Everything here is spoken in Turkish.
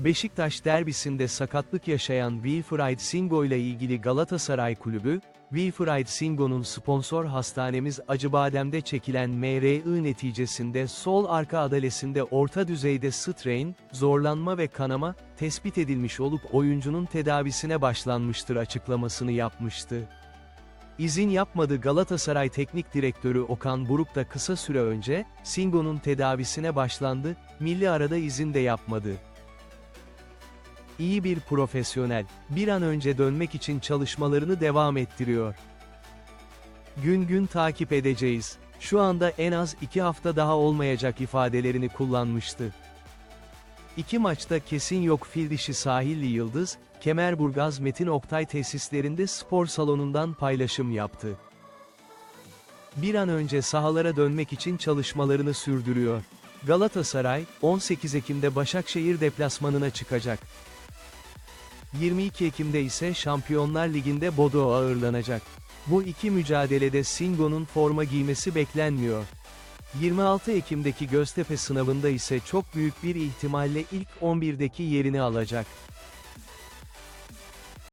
Beşiktaş derbisinde sakatlık yaşayan Wilfried Singo ile ilgili Galatasaray Kulübü, Wilfried Singo'nun sponsor hastanemiz Acıbadem'de çekilen MRI neticesinde sol arka adalesinde orta düzeyde strain, zorlanma ve kanama, tespit edilmiş olup oyuncunun tedavisine başlanmıştır açıklamasını yapmıştı. İzin yapmadı Galatasaray Teknik Direktörü Okan Buruk da kısa süre önce, Singo'nun tedavisine başlandı, milli arada izin de yapmadı. İyi bir profesyonel, bir an önce dönmek için çalışmalarını devam ettiriyor. Gün gün takip edeceğiz. Şu anda en az iki hafta daha olmayacak ifadelerini kullanmıştı. İki maçta kesin yok fil dişi Sahilli Yıldız, Kemerburgaz Metin Oktay tesislerinde spor salonundan paylaşım yaptı. Bir an önce sahalara dönmek için çalışmalarını sürdürüyor. Galatasaray, 18 Ekim'de Başakşehir deplasmanına çıkacak. 22 Ekim'de ise Şampiyonlar Ligi'nde Bodo ağırlanacak. Bu iki mücadelede Singo'nun forma giymesi beklenmiyor. 26 Ekim'deki Göztepe sınavında ise çok büyük bir ihtimalle ilk 11'deki yerini alacak.